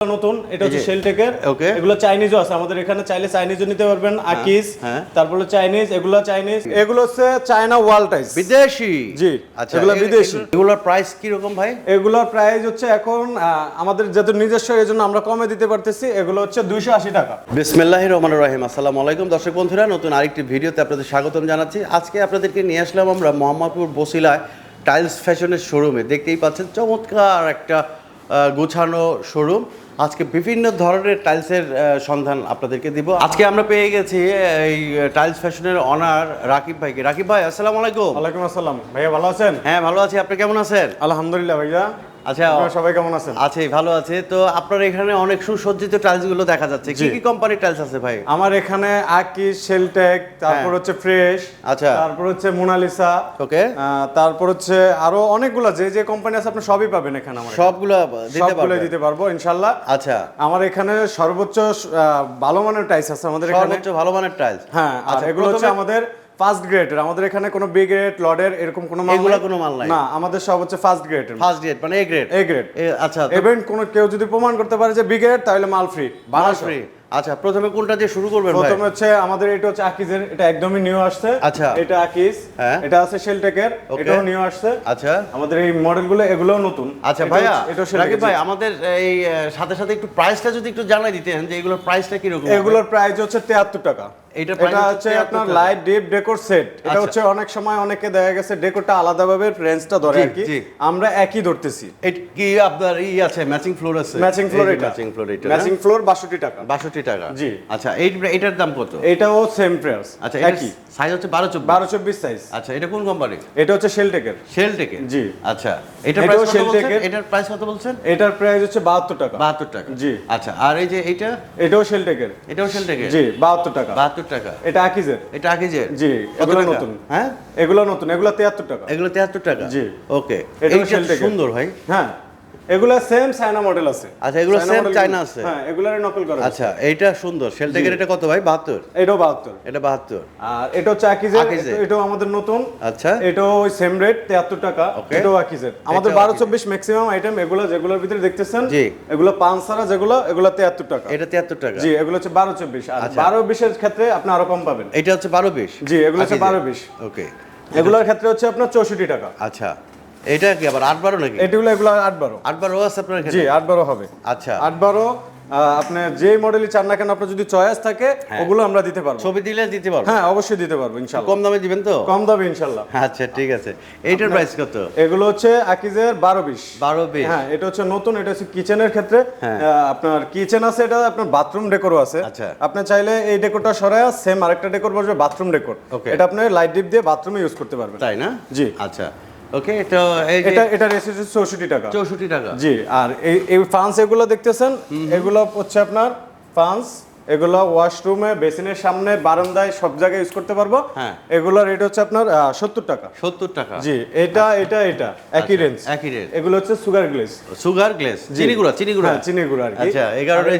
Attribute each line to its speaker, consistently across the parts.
Speaker 1: নতুন এটা হচ্ছে শেলটেকের এগুলো চাইনিজও আছে আমাদের এখানে চাইলে চাইনিজও নিতে পারবেন আকিস
Speaker 2: হ্যাঁ।
Speaker 1: তারপরে চাইনিজ এগুলো চাইনিজ এগুলো হচ্ছে চায়না ওয়াল টাইস
Speaker 2: বিদেশি?
Speaker 1: জি,
Speaker 2: আচ্ছা
Speaker 1: এগুলো বিদেশি।
Speaker 2: এগুলোর প্রাইস কি রকম ভাই?
Speaker 1: এগুলোর প্রাইস হচ্ছে এখন আমাদের যেহেতু নিজস্ব এই জন্য আমরা কমে দিতে পারতেছি। এগুলো হচ্ছে দুইশো আশি টাকা।
Speaker 2: বিসমিল্লাহ রহমান রহিম। আসসালামু আলাইকুম দর্শক বন্ধুরা নতুন আরেকটি ভিডিওতে আপনাদের স্বাগতম জানাচ্ছি। আজকে আপনাদেরকে নিয়ে আসলাম আমরা মোহাম্মদপুর বসিলায় টাইলস ফ্যাশনের শোরুমে দেখতেই পাচ্ছেন চমৎকার একটা গোছানো শোরুম আজকে বিভিন্ন ধরনের টাইলসের সন্ধান আপনাদেরকে দিব। আজকে আমরা পেয়ে গেছি এই টাইলস ফ্যাশনের অনার রাকিব ভাইকে। রাকিব ভাই আসসালামু আলাইকুম।
Speaker 1: ওয়ালাইকুম আসসালাম। ভাইয়া ভালো আছেন?
Speaker 2: হ্যাঁ ভালো আছি। আপনি কেমন আছেন?
Speaker 1: আলহামদুলিল্লাহ ভাইয়া।
Speaker 2: আচ্ছা
Speaker 1: সবাই কেমন আছেন?
Speaker 2: আছে ভালো আছে। তো আপনার এখানে অনেক সুসজ্জিত টাইলসগুলো দেখা যাচ্ছে। কি কি কোম্পানির টাইলস আছে ভাই?
Speaker 1: আমার এখানে আকিস শেলটেক তারপর
Speaker 2: হ্যাঁ।
Speaker 1: হচ্ছে ফ্রেশ
Speaker 2: আচ্ছা।
Speaker 1: তারপর হচ্ছে মোনালিসা
Speaker 2: ওকে।
Speaker 1: তারপর হচ্ছে আরও অনেকগুলো যে যে কোম্পানি আছে আপনি সবই পাবেন এখানে আমার
Speaker 2: সবগুলো দিতে
Speaker 1: সবগুলো দিতে পারব ইনশাল্লাহ।
Speaker 2: আচ্ছা।
Speaker 1: আমার এখানে সর্বোচ্চ ভালো মানের টাইস আছে আমাদের এখানে।
Speaker 2: সর্বোচ্চ ভালো মানের টাইলস
Speaker 1: হ্যাঁ
Speaker 2: আচ্ছা,
Speaker 1: এগুলো হচ্ছে আমাদের ফার্স্ট গ্রেডের আমাদের এখানে কোনো বি গ্রেড লডের এরকম কোনো মাল
Speaker 2: এগুলা কোনো মাল নাই?
Speaker 1: না আমাদের সব হচ্ছে ফার্স্ট গ্রেডের।
Speaker 2: ফার্স্ট গ্রেড মানে এ গ্রেড?
Speaker 1: A grade.
Speaker 2: আচ্ছা
Speaker 1: ইভেন কোনো কেউ যদি প্রমাণ করতে পারে যে বি গ্রেড তাহলে মাল ফ্রি
Speaker 2: মাল ফ্রি আচ্ছা প্রথমে কোনটা দিয়ে শুরু করবেন ভাই?
Speaker 1: প্রথমে হচ্ছে আমাদের এটা হচ্ছে আকিজের এটা একদমই নিউ আসছে।
Speaker 2: আচ্ছা।
Speaker 1: এটা আকিজ
Speaker 2: হ্যাঁ।
Speaker 1: এটা আছে শেলটেকের এটাও নিউ আসছে।
Speaker 2: আচ্ছা।
Speaker 1: আমাদের এই মডেলগুলো এগুলোও নতুন।
Speaker 2: আচ্ছা
Speaker 1: এটা
Speaker 2: ভাইয়া
Speaker 1: এটাও
Speaker 2: রাকিব ভাই আমাদের এই সাথে সাথে একটু প্রাইসটা যদি একটু জানাই দিতেন যে এগুলোর প্রাইসটা কি রকম
Speaker 1: এগুলোর প্রাইস হচ্ছে তেয়াত্তর টাকা।
Speaker 2: এইটার price
Speaker 1: এটা
Speaker 2: হচ্ছে 73
Speaker 1: আপনার। লাইট ডিপ ডেকোর সেট এটা
Speaker 2: আচ্ছা।
Speaker 1: হচ্ছে অনেক সময় অনেকে দেখা গেছে ডেকোরটা আলাদাভাবে রেঞ্জটা ধরে আর কি। আমরা একই ধরতেছি।
Speaker 2: এটা কি আপনার ই আছে ম্যাচিং ফ্লোর আছে?
Speaker 1: ম্যাচিং ফ্লোর এটা।
Speaker 2: ম্যাচিং ফ্লোর এটা
Speaker 1: ম্যাচিং ফ্লোর 62 টাকা।
Speaker 2: 62 টাকা।
Speaker 1: জি।
Speaker 2: আচ্ছা এই এটার দাম কত?
Speaker 1: এটাও সেম প্রাইস
Speaker 2: আচ্ছা
Speaker 1: একই।
Speaker 2: সাইজ হচ্ছে 12 24
Speaker 1: 12 24 সাইজ
Speaker 2: আচ্ছা এটা কোন কোম্পানি
Speaker 1: এটা হচ্ছে শেলটেকের
Speaker 2: শেল থেকে
Speaker 1: জি।
Speaker 2: আচ্ছা এটার
Speaker 1: এটাও
Speaker 2: প্রাইস বলছেন? এটার প্রাইস কত বলছেন?
Speaker 1: এটার প্রাইস হচ্ছে 72 টাকা।
Speaker 2: 72 টাকা।
Speaker 1: জি।
Speaker 2: আচ্ছা আর এই যে এইটা?
Speaker 1: এটাও শেলটেকের
Speaker 2: এটাও শেল থেকে
Speaker 1: জি 72 টাকা।
Speaker 2: 72 টাকা।
Speaker 1: এটা আকিজের
Speaker 2: এটা যে
Speaker 1: জি এগুলো নতুন।
Speaker 2: হ্যাঁ?
Speaker 1: এগুলো নতুন এগুলো 73 টাকা।
Speaker 2: এগুলো 73 টাকা?
Speaker 1: জি।
Speaker 2: ওকে এইটা সুন্দর ভাই।
Speaker 1: হ্যাঁ। এগুলো সেম চায়না মডেল আছে।
Speaker 2: আচ্ছা, এগুলো
Speaker 1: চায়না
Speaker 2: আছে?
Speaker 1: হ্যাঁ এগুলোর নকল করা
Speaker 2: আচ্ছা এইটা সুন্দর। এটা কত ভাই? 72
Speaker 1: এটাও 72
Speaker 2: এটা 72
Speaker 1: আর এটা হচ্ছে আকিজের
Speaker 2: আকিজের।
Speaker 1: এটাও আমাদের নতুন।
Speaker 2: আচ্ছা।
Speaker 1: এটাও ওই সেম রেট 73 টাকা। এটাও আকিজের আমাদের
Speaker 2: এটাও
Speaker 1: 12 24 ম্যাক্সিমাম আইটেম এগুলো যেগুলোর ভিতরে দেখতেছেন
Speaker 2: জি।
Speaker 1: এগুলো পাঁচ ছাড়া যেগুলো এগুলো 73 টাকা।
Speaker 2: এটা 73 টাকা।
Speaker 1: জি এগুলো হচ্ছে 12 24 আর
Speaker 2: আচ্ছা।
Speaker 1: 12 20 এর ক্ষেত্রে আপনি আরও কম পাবেন।
Speaker 2: এটা হচ্ছে 12 20
Speaker 1: জি এগুলো হচ্ছে 12 20
Speaker 2: ওকে।
Speaker 1: এগুলোর ক্ষেত্রে হচ্ছে আপনার 64 টাকা।
Speaker 2: আচ্ছা। এটা কি আবার 8 12 নাকি?
Speaker 1: এগুলো এগুলো 8 12
Speaker 2: 8 12 আছে আপনার
Speaker 1: জি 8 12 হবে।
Speaker 2: আচ্ছা।
Speaker 1: 8 12 আপনি যে মডেলই চান না কেন আপনার যদি চয়েস থাকে ওগুলো আমরা দিতে পারব।
Speaker 2: ছবি দিলে দিতে পারব?
Speaker 1: হ্যাঁ অবশ্যই দিতে পারব ইনশাআল্লাহ
Speaker 2: কম দামে দিবেন তো?
Speaker 1: কম দামে ইনশাআল্লাহ
Speaker 2: আচ্ছা ঠিক আছে। এইটার প্রাইস কত?
Speaker 1: এগুলো হচ্ছে আকিজের 12 20
Speaker 2: 12 20
Speaker 1: হ্যাঁ এটা হচ্ছে নতুন এটা হচ্ছে কিচেনের ক্ষেত্রে।
Speaker 2: হ্যাঁ।
Speaker 1: আপনার কিচেন আছে এটা আপনার বাথরুম ডেকোরও আছে।
Speaker 2: আচ্ছা।
Speaker 1: আপনি চাইলে এই ডেকোরটা সরায় সেম আরেকটা ডেকোর বসবে বাথরুম ডেকোর. এটা আপনি লাইট ডিপ দিয়ে বাথরুমে ইউজ করতে পারবেন।
Speaker 2: তাই না?
Speaker 1: জি।
Speaker 2: আচ্ছা। ওকে তো
Speaker 1: এটা এটা রেসিপি চৌষট্টি টাকা।
Speaker 2: 64 টাকা।
Speaker 1: জি আর এই এই ফান্স এগুলো দেখতেছেন? এগুলো হচ্ছে আপনার ফান্স এগুলো ওয়াশরুমে বেসিনের সামনে বারান্দায় সব জায়গায় ইউজ করতে পারব।
Speaker 2: হ্যাঁ।
Speaker 1: এগুলোর রেট হচ্ছে আপনার সত্তর টাকা।
Speaker 2: 70 টাকা।
Speaker 1: জি এটা এটা এটা একই
Speaker 2: আচ্ছা,
Speaker 1: রেঞ্জ
Speaker 2: একই range।
Speaker 1: এগুলো হচ্ছে সুগার গ্লেজ
Speaker 2: সুগার গ্লেস চিনি গুঁড়া চিনি গুঁড়া
Speaker 1: হ্যাঁ, চিনি গুঁড়া আর কি।
Speaker 2: আচ্ছা এই কারণে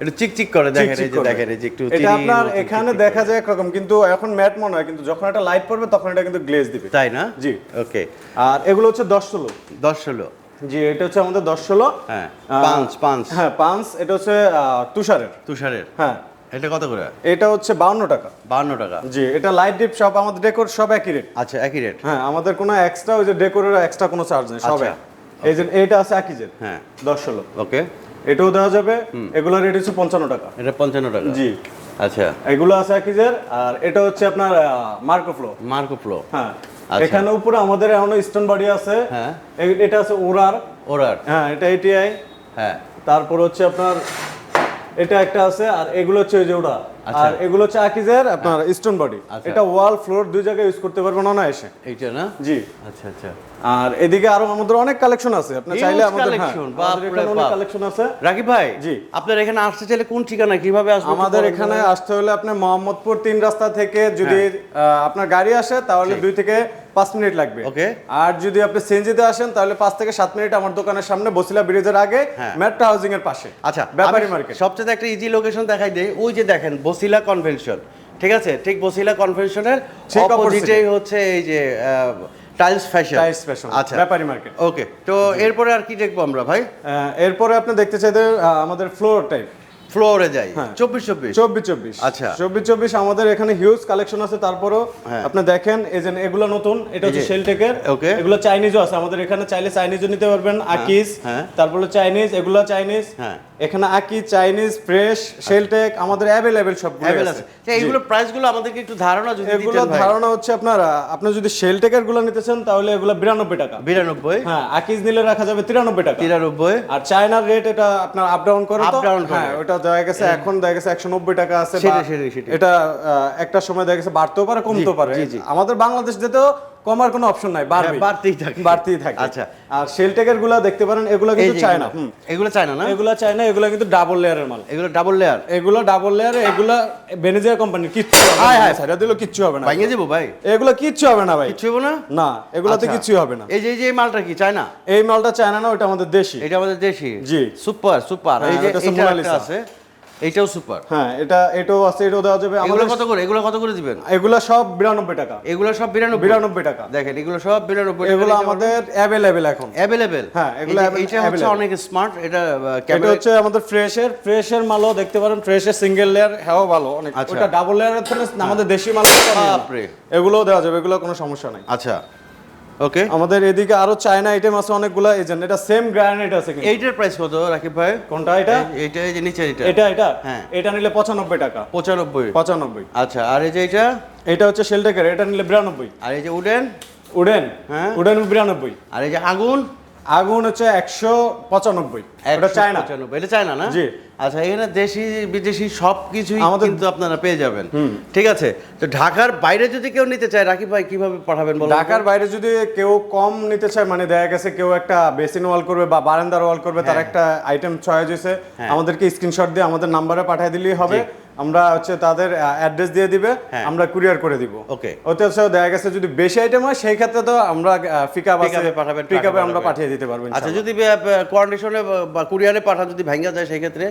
Speaker 2: একটু চিকচিক করে দেখেন এই যে দেখেন এই যে একটু
Speaker 1: এটা আপনার এখানে দেখা যায় একরকম কিন্তু এখন ম্যাট মনে হয় কিন্তু যখন এটা লাইট পড়বে তখন এটা কিন্তু গ্লেজ দিবে।
Speaker 2: তাই না?
Speaker 1: জি।
Speaker 2: ওকে
Speaker 1: আর এগুলো হচ্ছে দশ ষোলো।
Speaker 2: 10 16
Speaker 1: জি এটা হচ্ছে আমাদের দশ ষোলো।
Speaker 2: হ্যাঁ পাঁচ পাঁচ।
Speaker 1: হ্যাঁ পাঁচ এটা হচ্ছে তুষারের।
Speaker 2: তুষারের।
Speaker 1: হ্যাঁ।
Speaker 2: এটা কত করে?
Speaker 1: এটা হচ্ছে বাউন্ন টাকা।
Speaker 2: 52 টাকা।
Speaker 1: জি এটা লাইট ডিপ সব আমাদের ডেকোর সব একই রেট
Speaker 2: আচ্ছা একই রেট
Speaker 1: হ্যাঁ আমাদের কোনো এক্সট্রা ওই যে ডেকোরের এক্সট্রা কোনো চার্জ নেই সব
Speaker 2: আচ্ছা।
Speaker 1: এই যে এটা আছে একইজের
Speaker 2: হ্যাঁ।
Speaker 1: দশ ষোলো।
Speaker 2: ওকে।
Speaker 1: এটাও দেওয়া যাবে এগুলোর রেট হচ্ছে পঞ্চান্ন টাকা।
Speaker 2: এটা 55 টাকা।
Speaker 1: জি।
Speaker 2: আচ্ছা।
Speaker 1: এগুলো আছে একইজের আর এটা হচ্ছে আপনার মার্কো ফ্লো
Speaker 2: মার্কো ফ্লো
Speaker 1: হ্যাঁ। এখানে উপরে আমাদের এখনও স্টোন বাড়ি আছে।
Speaker 2: হ্যাঁ।
Speaker 1: এটা আছে ওরার
Speaker 2: ওরার
Speaker 1: হ্যাঁ এটা এটিআই
Speaker 2: হ্যাঁ।
Speaker 1: তারপর হচ্ছে আপনার এটা একটা আছে আর এগুলো হচ্ছে ওই যে ওরা
Speaker 2: আচ্ছা।
Speaker 1: আর এগুলো হচ্ছে আকিজের আপনার স্টোন বডি
Speaker 2: আচ্ছা।
Speaker 1: এটা ওয়াল ফ্লোর দুই জায়গায় ইউজ করতে পারবেন না এসে
Speaker 2: এইটা না?
Speaker 1: জি।
Speaker 2: আচ্ছা আচ্ছা।
Speaker 1: আর এদিকে আরও আমাদের অনেক কালেকশন আছে। আপনি চাইলে আমাদের হ্যাঁ, অনেক কালেকশন আছে।
Speaker 2: রাকিব ভাই
Speaker 1: জি।
Speaker 2: আপনার এখানে আসতে চাইলে কোন ঠিকানা কীভাবে আসবে
Speaker 1: আমাদের এখানে আসতে হলে আপনি মোহাম্মদপুর তিন রাস্তা থেকে যদি
Speaker 2: হ্যাঁ।
Speaker 1: আপনার গাড়ি আসে তাহলে দুই থেকে পাঁচ মিনিট লাগবে।
Speaker 2: Okay.
Speaker 1: আর যদি আপনি সিএনজিতে আসেন তাহলে পাঁচ থেকে সাত মিনিট আমার দোকানের সামনে বসিলা ব্রিজের আগে
Speaker 2: হ্যাঁ।
Speaker 1: মেট্রো হাউজিং এর পাশে
Speaker 2: আচ্ছা
Speaker 1: ব্যাপারী মার্কেট
Speaker 2: সবচেয়ে একটা ইজি লোকেশন দেখাই দেই। ওই যে দেখেন বসিলা কনভেনশন ঠিক আছে? ঠিক বসিলা কনভেনশনের অপোজিটেই হচ্ছে এই যে টাইলস ফ্যাশন
Speaker 1: টাইলস ফ্যাশন
Speaker 2: আচ্ছা।
Speaker 1: ব্যাপারি মার্কেট
Speaker 2: ওকে তো এরপরে আর কি দেখব আমরা ভাই?
Speaker 1: এরপরে আপনি দেখতে চাইতে আমাদের ফ্লোর টাইপ
Speaker 2: ফ্লোরে যাই।
Speaker 1: হ্যাঁ।
Speaker 2: চব্বিশ চব্বিশ?
Speaker 1: চব্বিশ চব্বিশ।
Speaker 2: আচ্ছা।
Speaker 1: চব্বিশ চব্বিশ আমাদের এখানে হিউজ কালেকশন আছে তারপরও
Speaker 2: হ্যাঁ।
Speaker 1: আপনি দেখেন এই যে এগুলো নতুন এটা হচ্ছে শেলটেকের
Speaker 2: Okay.
Speaker 1: এগুলো চাইনিজও আছে আমাদের এখানে চাইলে চাইনিজও নিতে পারবেন আকিজ। তারপরে চাইনিজ এগুলো চাইনিজ
Speaker 2: হ্যাঁ।
Speaker 1: এখানে আকি চাইনিজ ফ্রেশ শেলটেক আমাদের অ্যাভেলেবেল সব
Speaker 2: আছে। এইগুলো প্রাইসগুলো আমাদেরকে একটু ধারণা যদি
Speaker 1: এগুলো ধারণা হচ্ছে আপনার আপনি যদি শেলটেকেরগুলো নিতে চান তাহলে এগুলো বিরানব্বই টাকা।
Speaker 2: বিরানব্বই?
Speaker 1: হ্যাঁ আকিজ নিলে রাখা যাবে তিরানব্বই টাকা।
Speaker 2: তিরানব্বই?
Speaker 1: আর চায়নার রেট এটা আপনার আপ ডাউন করে। হ্যাঁ ওটা দেখা গেছে এখন দেখা গেছে একশো নব্বই টাকা আছে। এটা একটা সময় দেখা গেছে বাড়তেও পারে কমতেও পারে। আমাদের বাংলাদেশ যেতেও কমার কোনো অপশন নাই বাড়বে
Speaker 2: হ্যাঁ, বাড়তেই থাকে।
Speaker 1: বাড়তেই থাকে।
Speaker 2: আচ্ছা।
Speaker 1: আর শেলটেকেরগুলা দেখতে পারেন এগুলো কিন্তু
Speaker 2: যে
Speaker 1: চায়না
Speaker 2: এগুলো। চায় না না?
Speaker 1: এগুলো চায়না এগুলো কিন্তু ডাবল লেয়ারের মাল।
Speaker 2: এগুলো ডাবল লেয়ার
Speaker 1: এগুলো ডাবল লেয়ার এগুলো বেনেজিয়া কোম্পানি কিচ্ছু হবে
Speaker 2: হায়
Speaker 1: না।
Speaker 2: হায়।
Speaker 1: ছাড়া দিলেও কিচ্ছু হবে না।
Speaker 2: ভাঙে যাব ভাই?
Speaker 1: এগুলো কিচ্ছু হবে না ভাই।
Speaker 2: কিচ্ছু হব না?
Speaker 1: না এগুলোতে
Speaker 2: আচ্ছা।
Speaker 1: কিছুই হবে না।
Speaker 2: এই যে এই যে মালটা কি চায় না
Speaker 1: এই মালটা চায়না না ওটা আমাদের দেশি।
Speaker 2: এটা আমাদের দেশি।
Speaker 1: জি।
Speaker 2: Super super. এই
Speaker 1: হ্যাঁ,
Speaker 2: যে
Speaker 1: মোনালিসা।
Speaker 2: একটা আছে। এইটাও সুপার
Speaker 1: হ্যাঁ এটা এটাও আছে এটাও দেওয়া যাবে।
Speaker 2: এগুলো
Speaker 1: আমাদের
Speaker 2: কত করে? এগুলো কত করে দিবেন?
Speaker 1: এগুলো সব বিরানব্বই টাকা।
Speaker 2: এগুলো সব বিরানব্বই।
Speaker 1: বিরানব্বই টাকা।
Speaker 2: দেখেন এগুলো সব বিরানব্বই
Speaker 1: এগুলো আমাদের অ্যাভেলেবেল এখন।
Speaker 2: অ্যাভেলেবেল
Speaker 1: হ্যাঁ, এগুলো
Speaker 2: এইটা হচ্ছে অনেক স্মার্ট এটা
Speaker 1: এটা হচ্ছে আমাদের ফ্রেশের ফ্রেশের মালও দেখতে পারেন ফ্রেশের সিঙ্গেল লেয়ার হ্যাঁ ভালো। অনেক
Speaker 2: আচ্ছা।
Speaker 1: ওটা ডাবল লেয়ারের থেকে আমাদের দেশি মাল। এগুলোও দেওয়া যাবে এগুলো কোনো সমস্যা নাই।
Speaker 2: আচ্ছা। ওকে
Speaker 1: আমাদের এদিকে আরও চায়না আইটেম আছে অনেকগুলো যে এটা সেম গ্রানাইট আছে কিন্তু।
Speaker 2: এইটার প্রাইস কত রাকিব ভাই?
Speaker 1: কোনটা এটা?
Speaker 2: এই- এইটা এই যে নিচে এটা।
Speaker 1: এটা এটা?
Speaker 2: হ্যাঁ।
Speaker 1: এটা নিলে পঁচানব্বই টাকা।
Speaker 2: পঁচানব্বই।
Speaker 1: পঁচানব্বই।
Speaker 2: আচ্ছা আর এই যে এটা
Speaker 1: এটা হচ্ছে শেলটেকের এটা নিলে বিরানব্বই।
Speaker 2: আর এই যে উডেন?
Speaker 1: উডেন।
Speaker 2: হ্যাঁ।
Speaker 1: উডেন বিরানব্বই।
Speaker 2: আর এই যে আগুন?
Speaker 1: আগুন হচ্ছে একশো পঁচানব্বই। এটা চায়না।
Speaker 2: 195 এটা চায়না না?
Speaker 1: জি।
Speaker 2: আচ্ছা এখানে দেশি বিদেশি সব কিছুই
Speaker 1: আমাদের-
Speaker 2: কিন্তু আপনারা পেয়ে যাবেন। ঠিক আছে? তো ঢাকার বাইরে যদি কেউ নিতে চায় রাকিব ভাই কীভাবে পাঠাবেন বলো
Speaker 1: ঢাকার বাইরে যদি কেউ কম নিতে চায় মানে দেখা গেছে কেউ একটা বেসিন ওয়াল করবে বা বারান্দার ওয়াল করবে তার
Speaker 2: হ্যাঁ।
Speaker 1: একটা আইটেম চয়েস হয়েছে।
Speaker 2: হ্যাঁ।
Speaker 1: আমাদেরকে স্ক্রিনশট দিয়ে আমাদের নাম্বারে পাঠিয়ে দিলেই হবে। আমরা হচ্ছে তাদের অ্যাড্রেস দিয়ে দিবে
Speaker 2: হ্যাঁ।
Speaker 1: আমরা কুরিয়ার করে দিব।
Speaker 2: ওকে
Speaker 1: ওতে হচ্ছে দেখা গেছে যদি বেশি আইটেম হয় সেই ক্ষেত্রে তো আমরা পিকআপ আছে
Speaker 2: Pick-up-এ পাঠাবেন,
Speaker 1: পিকআপে আমরা পাঠিয়ে দিতে পারব
Speaker 2: আচ্ছা যদি কোয়ার্ডিনেশনে বা কুরিয়ারে পাঠান যদি ভাঙ্গা যায় সেই ক্ষেত্রে?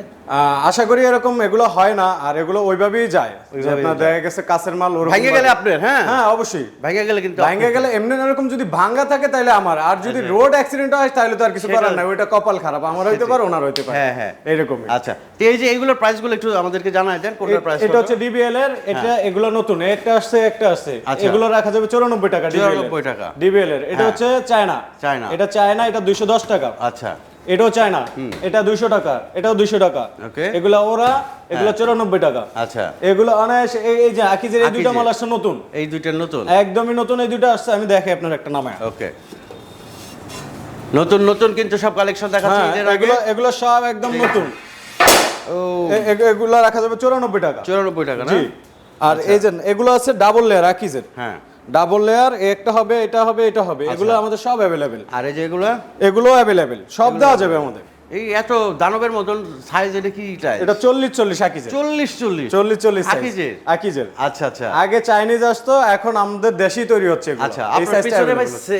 Speaker 1: আশা করি এরকম এগুলো হয় না আর এগুলো ওইভাবেই যায়। আপনার দেখা গেছে কাছের মাল
Speaker 2: ভাঙ্গে গেলে আপনার হ্যাঁ?
Speaker 1: হ্যাঁ অবশ্যই।
Speaker 2: ভাঙ্গে গেলে কিন্তু
Speaker 1: ভাঙ্গা গেলে এমনি এরকম যদি ভাঙ্গা থাকে তাহলে আমার। আর যদি রোড অ্যাক্সিডেন্ট হয় তাহলে তো আর কিছু করার নাই ওইটা কপাল খারাপ। আমার হইতে পারে ওনার হইতে পারে।
Speaker 2: হ্যাঁ, হ্যাঁ।
Speaker 1: এইরকমই।
Speaker 2: আচ্ছা। তো এই যে এইগুলোর প্রাইসগুলো একটু আমাদেরকে জানাই দেন। কোনটার প্রাইস
Speaker 1: এটা হচ্ছে ডিবিএল এর এটা এগুলো নতুন একটা আসছে একটা
Speaker 2: হ্যাঁ। আচ্ছা।
Speaker 1: এগুলো রাখা যাবে চৌরানব্বই টাকা
Speaker 2: 94 টাকা।
Speaker 1: ডিবিএল এর। এটা
Speaker 2: হ্যাঁ।
Speaker 1: হচ্ছে চায়না।
Speaker 2: চায়না।
Speaker 1: এটা চায়না এটা দুইশো দশ টাকা।
Speaker 2: আচ্ছা।
Speaker 1: এটাও চায়না। এটা দুইশো টাকা এটাও দুইশো টাকা।
Speaker 2: Okay.
Speaker 1: এগুলো ওরা এগুলো চৌরানব্বই টাকা।
Speaker 2: আচ্ছা।
Speaker 1: এগুলো অনায়াস এই- যে আকিজের এই দুইটা মাল আসছে নতুন।
Speaker 2: এই দুইটার নতুন?
Speaker 1: একদমই নতুন এই দুইটা আসছে। আমি দেখে আপনার একটা নামে।
Speaker 2: ওকে। নতুন নতুন কিন্তু সব কালেকশন দেখাচ্ছে
Speaker 1: হ্যাঁ এগুলো এগুলো সব একদম নতুন। এগুলো রাখা যাবে চৌরানব্বই টাকা।
Speaker 2: চুরানব্বই টাকা না?
Speaker 1: আর এই যে এগুলো আছে ডাবল লেয়ার আকিজের
Speaker 2: হ্যাঁ।
Speaker 1: ডাবল লেয়ার একটা হবে এটা হবে এটা হবে। এগুলো আমাদের সব অ্যাভেলেবেল
Speaker 2: আর এই যে এগুলো?
Speaker 1: এগুলো অ্যাভেলেবেল সব দেওয়া যাবে আমাদের।
Speaker 2: এই এত দানবের মতন সাইজ এটা কি
Speaker 1: এটা চল্লিশ চল্লিশ আকিজের
Speaker 2: চল্লিশ চল্লিশ।
Speaker 1: চল্লিশ চল্লিশ
Speaker 2: আকিজের?
Speaker 1: আকিজের
Speaker 2: আচ্ছা আচ্ছা।
Speaker 1: আগে চাইনিজ আসতো এখন আমাদের দেশি তৈরি হচ্ছে
Speaker 2: আচ্ছা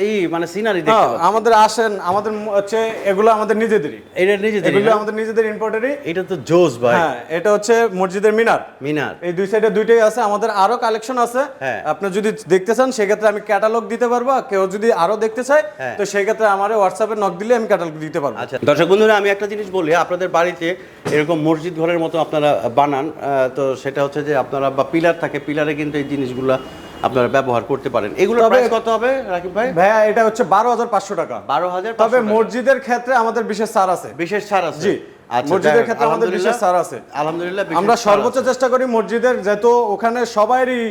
Speaker 1: এই
Speaker 2: মানে সিনারি
Speaker 1: হ্যাঁ, আমাদের আসেন আমাদের হচ্ছে এগুলো আমাদের নিজেদেরই।
Speaker 2: এটা নিজেদের
Speaker 1: এগুলো আমাদের নিজেদের ইম্পোর্টারই
Speaker 2: এটা তো জোস ভাই।
Speaker 1: হ্যাঁ এটা হচ্ছে মসজিদের মিনার।
Speaker 2: মিনার।
Speaker 1: এই দুই সাইডে দুইটাই আছে আমাদের আরও কালেকশন আছে।
Speaker 2: হ্যাঁ।
Speaker 1: আপনি যদি দেখতে চান সেক্ষেত্রে আমি ক্যাটালগ দিতে পারব কেউ যদি আরও দেখতে চায়
Speaker 2: হ্যাঁ।
Speaker 1: তো সেক্ষেত্রে আমার হোয়াটসঅ্যাপে নক দিলে আমি ক্যাটালগ দিতে পারব।
Speaker 2: আচ্ছা দর্শক বন্ধুরা আমি একটা জিনিস বলি আপনাদের বাড়িতে এরকম মসজিদ ঘরের মতো আপনারা বানান তো সেটা হচ্ছে যে আপনারা বা পিলার থাকে পিলারে কিন্তু এই জিনিসগুলো আপনারা ব্যবহার করতে পারেন।
Speaker 1: এগুলো
Speaker 2: প্রাইস কত হবে রাকিব ভাই?
Speaker 1: ভাইয়া এটা হচ্ছে বারো হাজার পাঁচশো টাকা।
Speaker 2: বারো হাজার
Speaker 1: তবে মসজিদের ক্ষেত্রে আমাদের বিশেষ ছাড় আছে।
Speaker 2: বিশেষ ছাড় আছে।
Speaker 1: জি, মসজিদের ক্ষেত্রে আমাদের বিশেষ স্যার আছে।
Speaker 2: আলহামদুলিল্লাহ
Speaker 1: আমরা সর্বোচ্চ চেষ্টা করি মসজিদের যেহেতু ওখানে সবারই।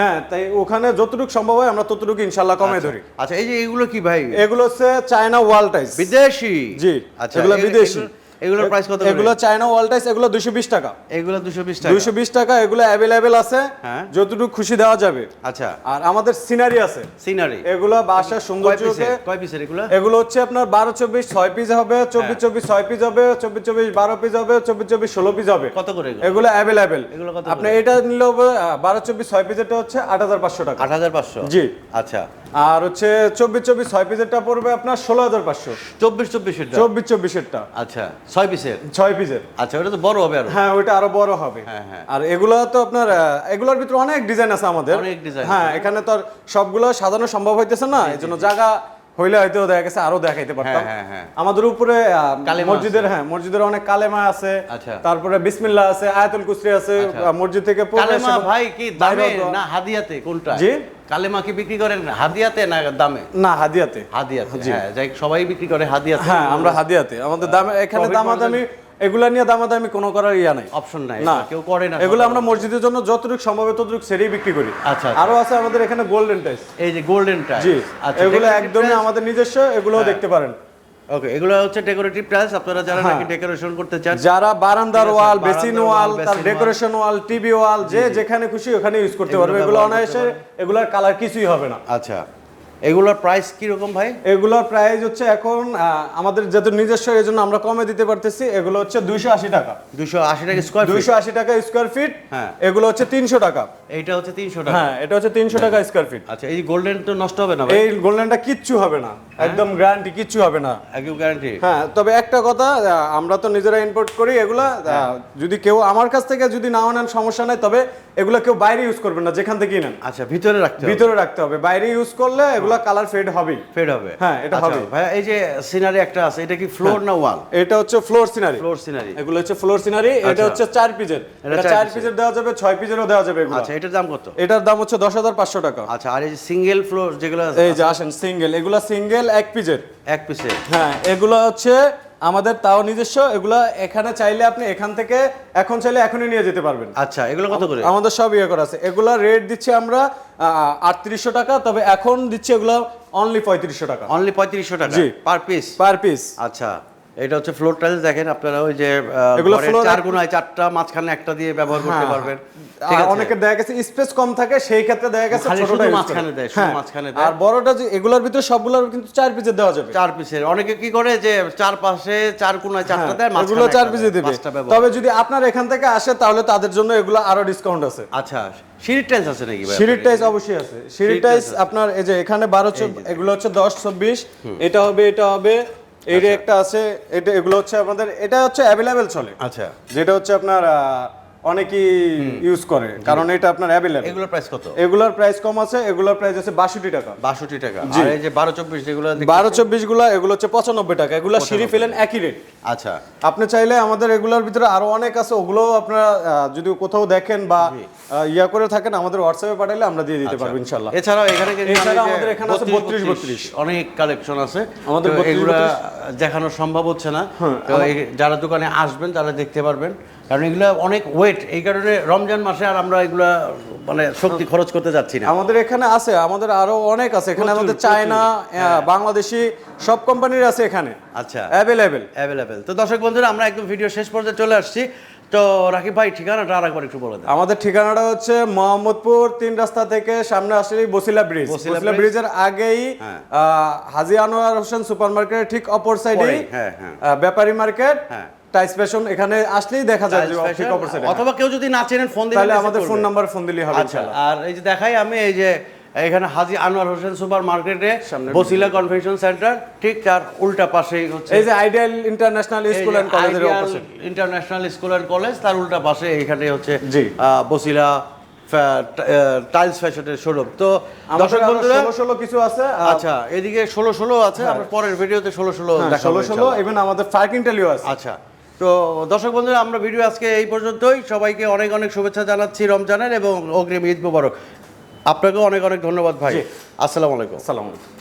Speaker 1: হ্যাঁ তাই ওখানে যতটুকু সম্ভব হয় আমরা ততটুকু ইনশাল্লাহ কমে ধরি।
Speaker 2: আচ্ছা এই যে এগুলো কি ভাই?
Speaker 1: এগুলো হচ্ছে চায়না ওয়াল টাইস
Speaker 2: বিদেশি?
Speaker 1: জি
Speaker 2: আচ্ছা
Speaker 1: এগুলো বিদেশি।
Speaker 2: এগুলোর প্রাইস কত
Speaker 1: এগুলো চায়না ওয়াল টাইস এগুলো দুশো বিশ টাকা।
Speaker 2: এগুলো দুশো বিশ টাকা।
Speaker 1: দুইশো বিশ টাকা এগুলো অ্যাভেলেবেল আছে।
Speaker 2: হ্যাঁ।
Speaker 1: যতটুকু খুশি দেওয়া যাবে।
Speaker 2: আচ্ছা।
Speaker 1: আর আমাদের সিনারি আছে।
Speaker 2: সিনারি
Speaker 1: এগুলো বাসার সৌন্দর্যকে
Speaker 2: কয় পিসের এগুলো?
Speaker 1: এগুলো হচ্ছে আপনার বারো চব্বিশ ছয় পিস হবে চব্বিশ চব্বিশ ছয় পিস হবে চব্বিশ চব্বিশ বারো পিস হবে চব্বিশ চব্বিশ ষোলো পিস হবে।
Speaker 2: কত করে এগুলো?
Speaker 1: অ্যাভেলেবেল
Speaker 2: এগুলো কত
Speaker 1: আপনি এটা নিলে হবে আহ, বারো চব্বিশ ছয় পিস এটা হচ্ছে আট হাজার পাঁচশো টাকা।
Speaker 2: আট হাজার পাঁচশো?
Speaker 1: জি।
Speaker 2: আচ্ছা।
Speaker 1: আর হচ্ছে চব্বিশ চব্বিশ ছয় পিসেরটা পড়বে আপনার ষোলো হাজার পাঁচশো।
Speaker 2: চব্বিশ চব্বিশের
Speaker 1: চব্বিশ চব্বিশেরটা।
Speaker 2: আচ্ছা ছয় পিসের?
Speaker 1: ছয় পিসের।
Speaker 2: আচ্ছা ওটা তো বড় হবে আরও।
Speaker 1: হ্যাঁ ওইটা আরও বড় হবে।
Speaker 2: হ্যাঁ, হ্যাঁ।
Speaker 1: আর এগুলো তো আপনার এগুলোর ভিতরে অনেক ডিজাইন আছে আমাদের।
Speaker 2: অনেক design
Speaker 1: হ্যাঁ এখানে তো আর সবগুলো সাজানো সম্ভব হইতেছে না এই জন্য জায়গা হইলে হয়তো দেখা গেছে আরও দেখাইতে পারতাম।
Speaker 2: হ্যাঁ, হ্যাঁ।
Speaker 1: আমাদের উপরে মসজিদের হ্যাঁ মসজিদের অনেক কালেমা আছে।
Speaker 2: আচ্ছা।
Speaker 1: তারপরে বিসমিল্লা আছে আয়াতুল কুসরি আছে
Speaker 2: আচ্ছা।
Speaker 1: মসজিদ থেকে
Speaker 2: ভাই কি দামে না হাদিয়াতে কোনটা?
Speaker 1: জি?
Speaker 2: কালেমা কি বিক্রি করেন হাদিয়াতে না দামে?
Speaker 1: না হাদিয়াতে।
Speaker 2: হাদিয়াতে হ্যাঁ যাই সবাই বিক্রি করে হাদিয়াতে।
Speaker 1: হ্যাঁ আমরা হাদিয়াতে। আমাদের দামে এখানে
Speaker 2: Profit
Speaker 1: দামাদামি এগুলা নিয়ে দামাদামি কোনো করার ইয়া নাই।
Speaker 2: অপশন নাই
Speaker 1: না।
Speaker 2: কেউ করে না
Speaker 1: এগুলো আমরা মসজিদের জন্য যতটুকু সম্ভব ততটুক সেরেই বিক্রি করি।
Speaker 2: আচ্ছা, আচ্ছা।
Speaker 1: আরও আছে আমাদের এখানে গোল্ডেন টাইস
Speaker 2: এই যে গোল্ডেন টাইস
Speaker 1: জি।
Speaker 2: আচ্ছা
Speaker 1: এগুলো একদমই আমাদের নিজস্ব এগুলোও দেখতে পারেন।
Speaker 2: ওকে এগুলো হচ্ছে ডেকোরেটিভ টাইলস আপনারা যারা
Speaker 1: হ্যাঁ।
Speaker 2: নাকি ডেকোরেশন করতে চান
Speaker 1: যারা বারান্দার ওয়াল বেসিন ওয়াল তার ডেকোরেশন ওয়াল। টিভি ওয়াল যে যেখানে খুশি ওখানে ইউজ করতে পারবে। এগুলো অনায়াসে এগুলোর কালার কিছুই হবে না।
Speaker 2: আচ্ছা। এগুলোর প্রাইস কি রকম ভাই?
Speaker 1: এগুলোর প্রাইস হচ্ছে এখন আমাদের যেহেতু নিজস্ব এই জন্য আমরা কমে দিতে পারতেছি। এগুলো হচ্ছে দুইশো আশি টাকা।
Speaker 2: দুশো আশি টাকা স্কোয়ার
Speaker 1: দুইশো আশি টাকা স্কোয়ার ফিট
Speaker 2: হ্যাঁ।
Speaker 1: এগুলো হচ্ছে তিনশো টাকা।
Speaker 2: এইটা হচ্ছে তিনশো টাকা?
Speaker 1: হ্যাঁ এটা হচ্ছে তিনশো টাকা স্কোয়ার ফিট
Speaker 2: আচ্ছা এই গোল্ডেন তো নষ্ট হবে না ভাই?
Speaker 1: এই গোল্ডেনটা কিচ্ছু হবে না। একদম গ্যারান্টি কিচ্ছু হবে না।
Speaker 2: একদম গ্যারান্টি
Speaker 1: হ্যাঁ তবে একটা কথা আমরা তো নিজেরা ইম্পোর্ট করি এগুলা যদি কেউ আমার কাছ থেকে যদি নাও নেন সমস্যা নাই। তবে এগুলো কেউ বাইরে ইউজ করবেন না যেখান থেকেই নেন।
Speaker 2: আচ্ছা ভিতরে রাখতে
Speaker 1: ভিতরে রাখতে হবে। বাইরে ইউজ করলে এগুলো কালার ফেড হবেই।
Speaker 2: ফেড হবে।
Speaker 1: হ্যাঁ, এটা
Speaker 2: আচ্ছা,
Speaker 1: হবে।
Speaker 2: ভাই এই যে সিনারি একটা আছে এটা কি ফ্লোর না ওয়াল
Speaker 1: এটা হচ্ছে ফ্লোর সিনারি
Speaker 2: ফ্লোর সিনারি
Speaker 1: এগুলো হচ্ছে ফ্লোর সিনারি এটা
Speaker 2: আচ্ছা।
Speaker 1: হচ্ছে চার পিসের
Speaker 2: এটা চার।
Speaker 1: পিসের দেওয়া যাবে ছয় পিসেরও দেওয়া যাবে এগুলো।
Speaker 2: আচ্ছা এটার দাম কত?
Speaker 1: এটার দাম হচ্ছে দশ হাজার পাঁচশো টাকা।
Speaker 2: আচ্ছা আর এই যে সিঙ্গেল ফ্লোর যেগুলো
Speaker 1: এই যে আসেন সিঙ্গেল এগুলো সিঙ্গেল এক পিসের
Speaker 2: এক পিসে
Speaker 1: হ্যাঁ এগুলো হচ্ছে আমাদের তাও নিজস্ব এগুলা এখানে চাইলে আপনি এখান থেকে এখন চাইলে এখনই নিয়ে যেতে পারবেন।
Speaker 2: আচ্ছা এগুলো কত করে?
Speaker 1: আমাদের সব ইয়ে করা আছে। এগুলো রেট দিচ্ছি আমরা আটত্রিশশো টাকা তবে এখন দিচ্ছি এগুলো অনলি পঁয়ত্রিশশো টাকা।
Speaker 2: অনলি পঁয়ত্রিশশো টাকা?
Speaker 1: জি।
Speaker 2: পার পিস
Speaker 1: পার পিস
Speaker 2: আচ্ছা। এটা হচ্ছে ফ্লোর টাইলস দেখেন আপনারা ওই যে
Speaker 1: এগুলো
Speaker 2: চার গুণায় চারটা মাঝখানে একটা দিয়ে ব্যবহার করতে পারবেন। ঠিক আছে?
Speaker 1: অনেকের দেখা গেছে স্পেস কম থাকে সেই ক্ষেত্রে দেখা গেছে ছোটটা।
Speaker 2: মাঝখানে দেয়, শুধু
Speaker 1: হ্যাঁ,
Speaker 2: মাঝখানে দেয়।
Speaker 1: আর বড়টা যে এগুলোর ভিতরে সবগুলোর কিন্তু চার পিসের দেওয়া যাবে।
Speaker 2: চার পিসের অনেকে কি করে যে চার পাশে চার কোণায় চারটা
Speaker 1: হ্যাঁ,
Speaker 2: দেয় মাঝখানে
Speaker 1: এগুলো চার পিসে দেবে। তবে যদি আপনার এখান থেকে আসে তাহলে তাদের জন্য এগুলো আরও ডিসকাউন্ট আছে।
Speaker 2: আচ্ছা সিঁড়ির টাইলস আছে নাকি
Speaker 1: সিঁড়ির টাইস অবশ্যই আছে। সিঁড়ির টাইস আপনার এই যে এখানে বারো এগুলো হচ্ছে দশ চব্বিশ। এটা হবে এটা হবে এই যে একটা আছে এটা এগুলো হচ্ছে আমাদের এটা হচ্ছে অ্যাভেলেবেল চলে
Speaker 2: আচ্ছা।
Speaker 1: যেটা হচ্ছে আপনার অনেকই অনেকেই ইউজ করে কারণ এটা আপনার অ্যাভেলেবেল
Speaker 2: এগুলোর প্রাইস কত?
Speaker 1: এগুলোর প্রাইস কম আছে এগুলোর প্রাইস আছে বাষট্টি টাকা।
Speaker 2: বাষট্টি টাকা। আর এই যে বারো চব্বিশ যেগুলো
Speaker 1: বারো চব্বিশগুলা এগুলো হচ্ছে পঁচানব্বই টাকা। এগুলো সিঁড়ি ফেলেন একই রেট
Speaker 2: আচ্ছা
Speaker 1: আপনি চাইলে আমাদের এগুলোর ভিতরে আরও অনেক আছে ওগুলোও আপনারা যদি কোথাও দেখেন বা ইয়া করে থাকেন আমাদের হোয়াটসঅ্যাপে পাঠালে আমরা দিয়ে দিতে পারব ইনশাল্লাহ
Speaker 2: এছাড়াও এখানে
Speaker 1: এছাড়া আমাদের এখানে আছে
Speaker 2: 32,
Speaker 1: 32, 32
Speaker 2: অনেক কালেকশন আছে।
Speaker 1: আমাদের
Speaker 2: তো
Speaker 1: 32,
Speaker 2: এগুলো দেখানো সম্ভব হচ্ছে না। তো যারা দোকানে আসবেন তারা দেখতে পারবেন। কারণ এগুলো অনেক ওয়েট এই কারণে রমজান মাসে আর আমরা এগুলা মানে শক্তি খরচ করতে যাচ্ছি না।
Speaker 1: আমাদের এখানে আছে আমাদের আরও অনেক আছে। এখানে আমাদের চায়না বাংলাদেশি সব কোম্পানির আছে এখানে।
Speaker 2: আচ্ছা।
Speaker 1: অ্যাভেলেবেল
Speaker 2: অ্যাভেলেবেল তো দর্শক বন্ধুরা আমরা একদম ভিডিও শেষ পর্যায়ে চলে আসছি। তো রাকিব ভাই ঠিকানাটা আর একবার একটু বলে দেন।
Speaker 1: আমাদের ঠিকানাটা হচ্ছে মোহাম্মদপুর তিন রাস্তা থেকে সামনে আসলেই বসিলা ব্রিজ।
Speaker 2: বসিলা
Speaker 1: ব্রিজের আগেই
Speaker 2: হ্যাঁ।
Speaker 1: হাজি আনোয়ার হোসেন সুপার মার্কেটের ঠিক অপর সাইডে
Speaker 2: হ্যাঁ, হ্যাঁ।
Speaker 1: ব্যাপারী মার্কেট
Speaker 2: হ্যাঁ।
Speaker 1: টাইস ফ্যাশন এখানে আসলেই দেখা যায় ঠিক অপর সাইডে
Speaker 2: অথবা কেউ যদি না চেনেন ফোন দিলে
Speaker 1: তাহলে আমাদের ফোন নাম্বার ফোন দিলেই হবে
Speaker 2: আচ্ছা আর এই যে দেখাই আমি এই যে এখানে হাজি আনোয়ার হোসেন সুপার মার্কেটে বসিলা কনভেনশন সেন্টার ঠিক তার উল্টা পাশেই হচ্ছে।
Speaker 1: এই যে আইডিয়াল ইন্টারন্যাশনাল স্কুল এন্ড কলেজের opposite
Speaker 2: international school and college তার উল্টা পাশে এখানে হচ্ছে
Speaker 1: জি।
Speaker 2: বসিলা টাইলস ফ্যাশনের শোরুম তো দর্শক বন্ধুরা
Speaker 1: ষোলো কিছু আছে
Speaker 2: আচ্ছা এদিকে ষোলো ষোলো আছে আমরা পরের ভিডিওতে ষোলো ষোলো দেখাবো
Speaker 1: ষোলো ষোলো। ইভেন আমাদের ফার্কিং টেলিও আছে।
Speaker 2: আচ্ছা তো দর্শক বন্ধুরা আমরা ভিডিও আজকে এই পর্যন্তই। সবাইকে অনেক অনেক শুভেচ্ছা জানাচ্ছি রমজানের এবং অগ্রিম ঈদ মুবারক। আপনাকেও অনেক অনেক ধন্যবাদ ভাই। আসসালামু আলাইকুম।
Speaker 1: আসসালামু আলাইকুম।